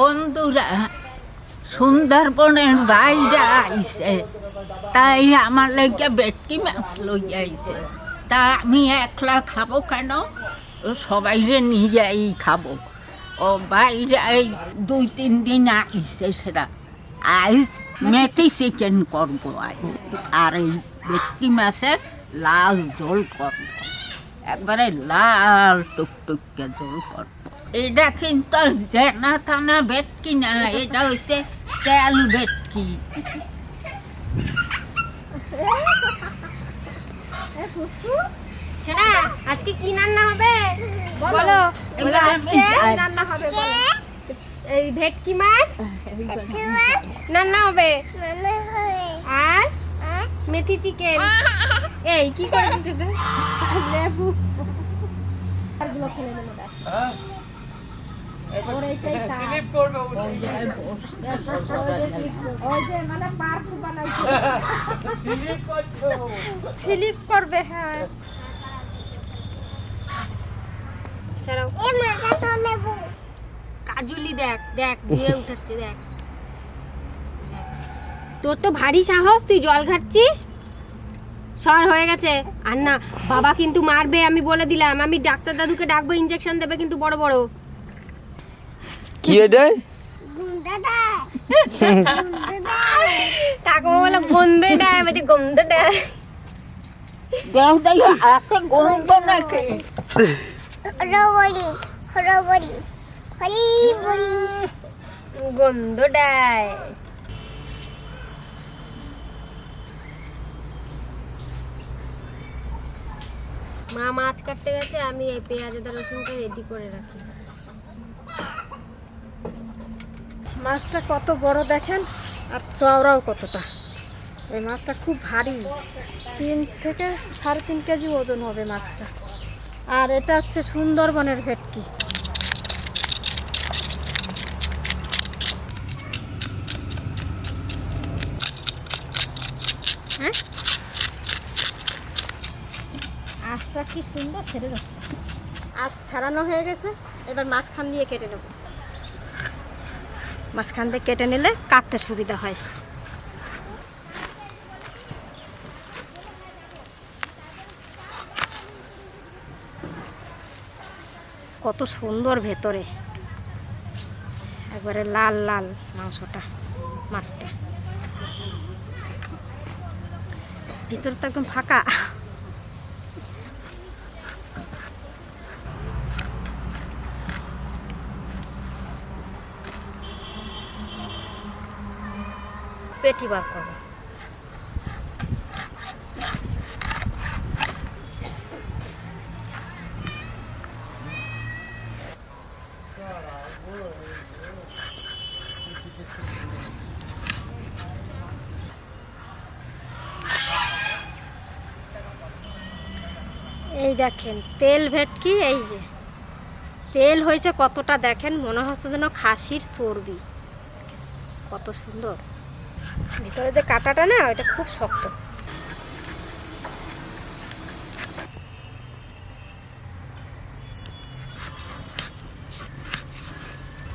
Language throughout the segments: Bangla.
বন্ধুরা, সুন্দরবনের বাইরে আইছে। তাই আমার লাগে বেটকি মাছ লই আইছে। তা আমি একলা খাব কেন? সবাই যে নিজেই খাব। ও বাইরে দুই তিন দিন আইছে সেটা। আইস মেথি চিকেন করব আইস। আর এই ভেটকি মাছের লাল ঝোল করব। একবারে লাল টুকটুকে ঝোল করব। এটা কিন্তু আর জেনা থানা ভেটকি না এটা হচ্ছে তেল ভেটকি শোনা আজকে কি রান্না হবে বলো আজকে রান্না হবে বলো এই ভেটকি মাছ রান্না হবে আর মেথি চিকেন এই কি করেছিস এটা লেবু আরগুলো ফেলে দেবো স্লিপ করবে হ্যাঁ। কাজুলি দেখ দেখ ধুয়ে উঠাচ্ছে দেখ। তোর তো ভারী সাহস তুই জল ঘাটছিস? সর হয়ে গেছে। আর না বাবা কিন্তু মারবে আমি বলে দিলাম। আমি ডাক্তার দাদুকে ডাকবো ইঞ্জেকশন দেবে কিন্তু বড় বড়। কি এটা? ঠাকুমা বলে গন্ধে দেয় বলছে গন্ধ দেয় দেখ দেখি এত গন্ধ নাকি? গন্ধ দেয় মা মাছ কাটতে গেছে আমি এই পেঁয়াজ আদা রসুনটা রেডি করে রাখি। মাছটা কত বড় দেখেন, আর চওড়াও কতটা। এই মাছটা খুব ভারী। তিন থেকে সাড়ে তিন কেজি ওজন হবে মাছটা। আর এটা হচ্ছে সুন্দরবনের ভেটকি। হ্যাঁ? আঁশটা কি সুন্দর, ছেড়ে যাচ্ছে। আঁশ ছাড়ানো হয়ে গেছে, এবার মাঝখান দিয়ে কেটে নেব। মাঝখান দিয়ে কেটে নিলে কাটতে সুবিধা হয়। কত সুন্দর ভেতরে। একবারে লাল লাল মাংসটা, মাছটা। ভিতরে তো একদম ফাঁকা। পেটি বার করব এই দেখেন, তেল ভেটকি, এই যে। তেল হয়েছে কতটা দেখেন, মনে হচ্ছে যেন খাসির চর্বি। কত সুন্দর। ভিতরে যে কাঁটাটা না ওটা খুব শক্ত।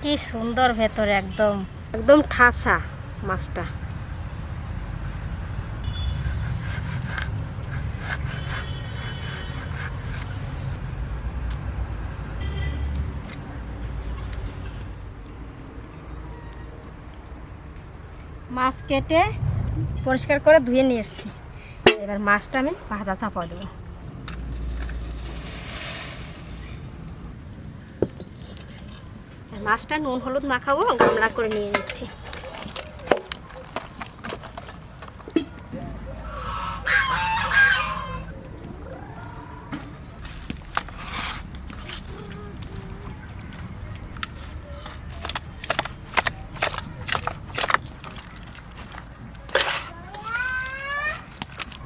কি সুন্দর ভেতরে একদম। একদম ঠাসা মাছটা। মাছ কেটে পরিষ্কার করে ধুয়ে নিয়ে এসেছি। এবার মাছটা আমি ভাজা চাপা দেবো। মাছটা নুন, হলুদ মাখাবো, গামলা করে নিয়ে নিচ্ছি।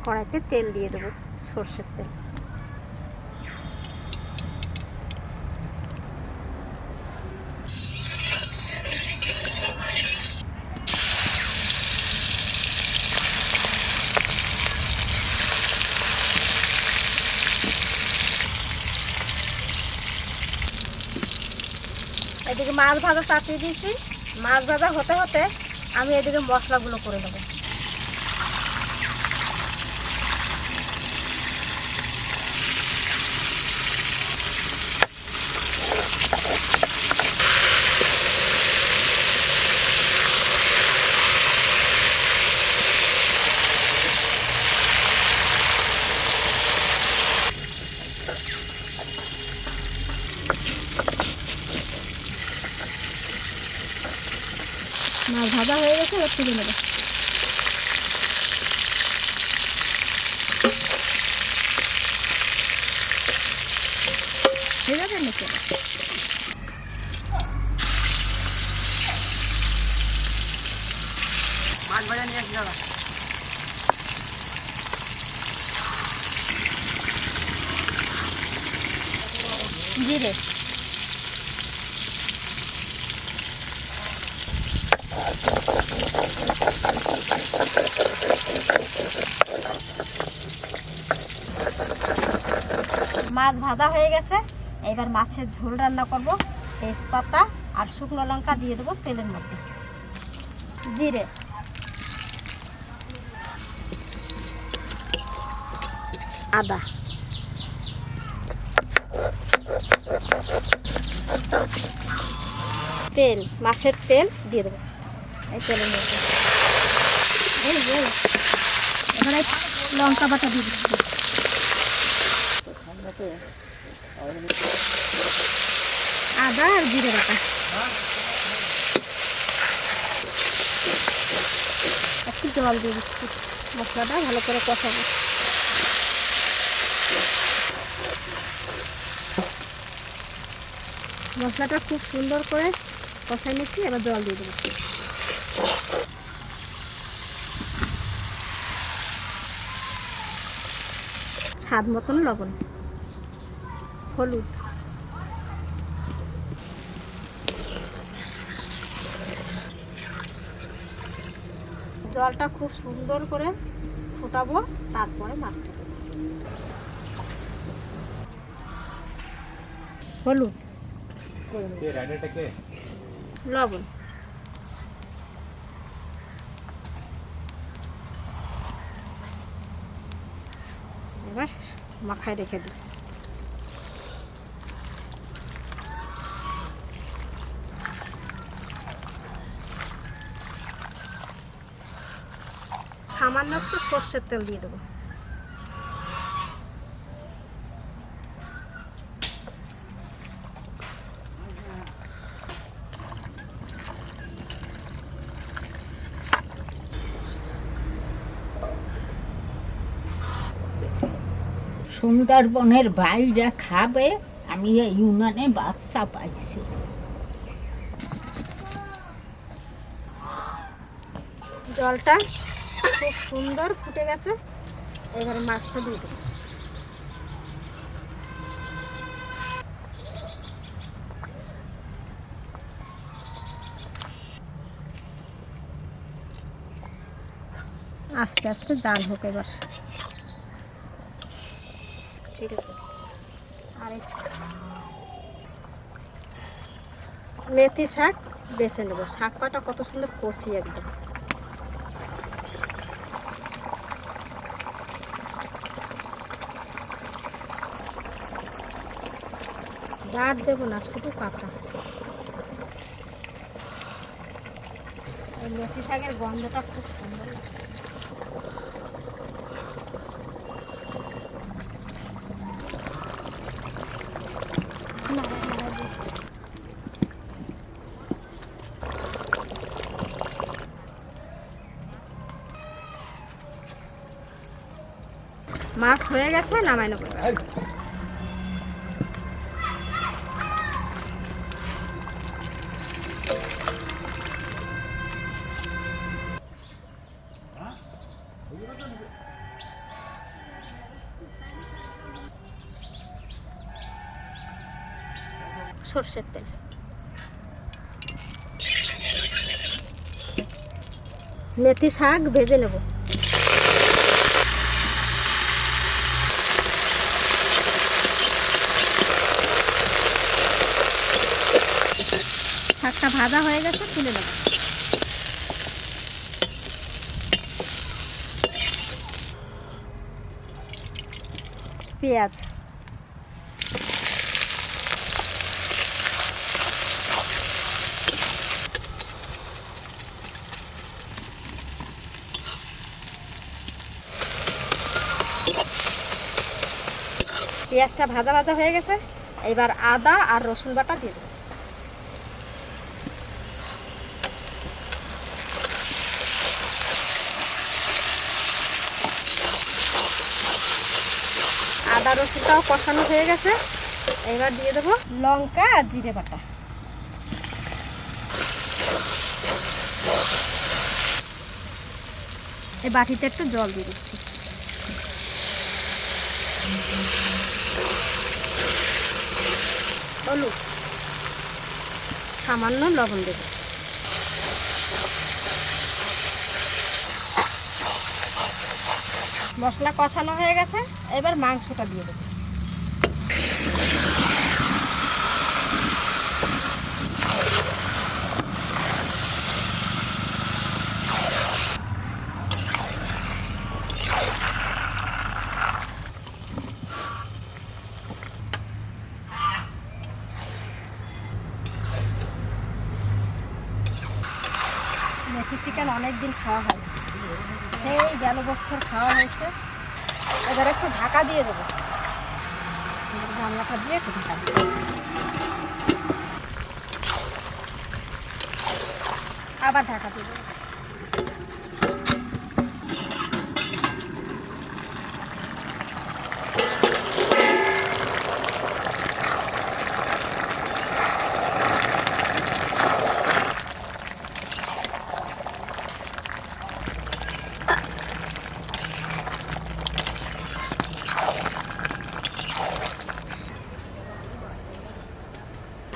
কড়াইতে তেল দিয়ে দেবো, সর্ষের তেল। এদিকে মাছ ভাজা চাপিয়ে দিয়েছি। মাছ ভাজা হতে হতে আমি এদিকে মশলাগুলো করে নেব মাছ ভাজা গেছে এবার তুলে নেব ঠিক আছে নিচে জিরে মাছ ভাজা হয়ে গেছে। এবার মাছের ঝোল রান্না করব। তেজপাতা আর শুকনো লঙ্কা দিয়ে দেবো তেলের মধ্যে। জিরে। আদা। তেল, মাছের তেল দিয়ে দেবো। এই তেলের মধ্যে। এবারে লঙ্কা বাটা দিয়ে দিচ্ছি। আদা আর জিরে বাটা। একটু জল দিয়ে দিচ্ছি। মশলাটা ভালো করে কষাবো। মশলাটা খুব সুন্দর করে কষাই নিচ্ছি, এবার জল দিয়ে দেবো স্বাদ মতন লবণ। হলুদ। জলটা খুব সুন্দর করে ফুটাবো তারপরে মাছটা হলুদ। লবণ। এবার মাখায় রেখে দিই। সামান্য একটু সর্ষের তেল দিয়ে দেবো। সুন্দরবনের বাইরে খাবে আমি এই ইউনানে বাচ্চা পাইছি। জলটা খুব সুন্দর ফুটে গেছে। এবারে মাছটা দিয়ে দেবো। আস্তে আস্তে জাল হোক এবার। ঠিক আছে। আর মেথি শাক বেছে নেব। শাক পাটা কত সুন্দর কষি একদম। ডাট দেবো না, শুধু পাতা। এই মেথি শাকের গন্ধটা খুব সুন্দর মাছ হয়ে গেছে, নামাই নেব। সর্ষের তেল। মেথি শাক ভেজে নেব। শাকটা ভাজা হয়ে গেছে তুলে দেবো পেঁয়াজ। পেঁয়াজটা ভাজা ভাজা হয়ে গেছে। এবার আদা আর রসুন বাটা দিয়ে দেবো। আদা রসুনটাও কষানো হয়ে গেছে। এবার দিয়ে দেবো লঙ্কা আর জিরে বাটা। এই বাটিতে একটু জল দিয়ে দিচ্ছি। হলুদ সামান্য লবণ দেবে। মশলা কষানো হয়ে গেছে এবার মাংসটা দিয়ে দেবো মেথি চিকেন দিন খাওয়া হয়। সেই গেল বছর খাওয়া হয়েছে। এবার একটু ঢাকা দিয়ে দেবো। রান্নাটা দিয়ে একটু ঢাকা দিয়ে আবার ঢাকা দিয়ে দেবো।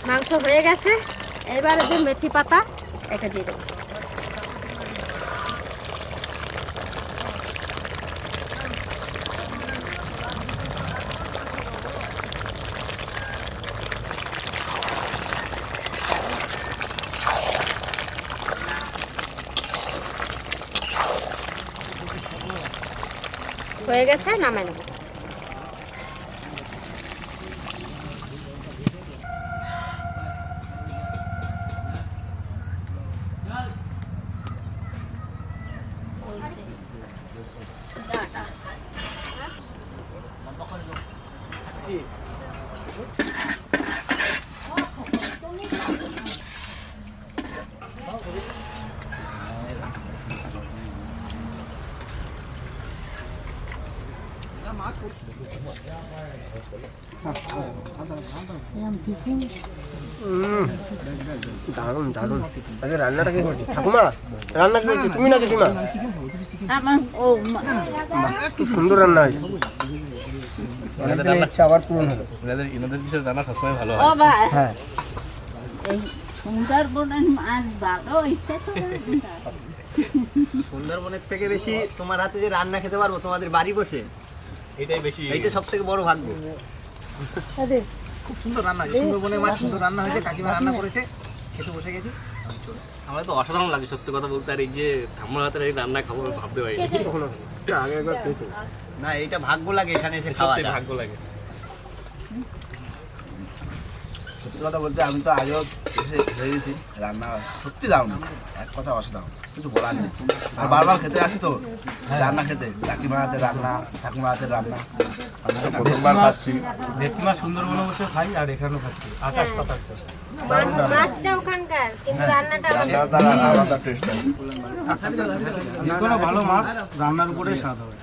মাংস হয়ে গেছে। এবার যে মেথি পাতা এটা দিয়ে দেবো। হয়ে গেছে নামাই নেব। দারুণ দারুণ আগে রান্নাটা কে করছে? ঠাকুমা রান্না কি করছে? তুমি না জেঠিমা? সুন্দর রান্না হয়েছে। আবার পূরণ হলো। এনাদের এনাদের বিষয়ে জানা সবসময় ভালো হয়। হ্যাঁ। সুন্দরবনের মাছ ভালো হয়েছে তো। সুন্দরবনের থেকে বেশি তোমার হাতে যে রান্না খেতে পারব তোমাদের বাড়ি বসে। এটাই বেশি এইটা সব থেকে বড় ভাগ্য। খুব সুন্দর রান্না হয়েছে। সুন্দরবনের মাছ সুন্দর রান্না হয়েছে কাকিমা রান্না করেছে খেতে বসে গেছি। আমার তো অসাধারণ লাগে সত্যি কথা বলতে। আর এই যে ঠাম্মার হাতের এই রান্না খাব আমি ভাবতে পারি আগে একবার না এইটা ভাগ্য লাগে এখানে এসে খাওয়া ভাগ্য লাগে। সত্যি কথা বলতে আমি তো আগেও এসে খেয়েছি রান্না সত্যি দারুণ। এক কথা অসাধারণ। কিছু বলার নেই। আর বারবার খেতে আসি তো রান্না খেতে। কাকিমা হাতের রান্না ঠাকুমা হাতের রান্না। প্রথমবার খাচ্ছি। ভেটকি মাছ সুন্দরবনে বসে খাই আর এখানেও খাচ্ছি। আকাশ পাতাল মাছটা ওখানকার কিন্তু রান্নাটা আলাদা টেস্ট আছে যে কোনো ভালো মাছ রান্নার উপরে স্বাদ হবে।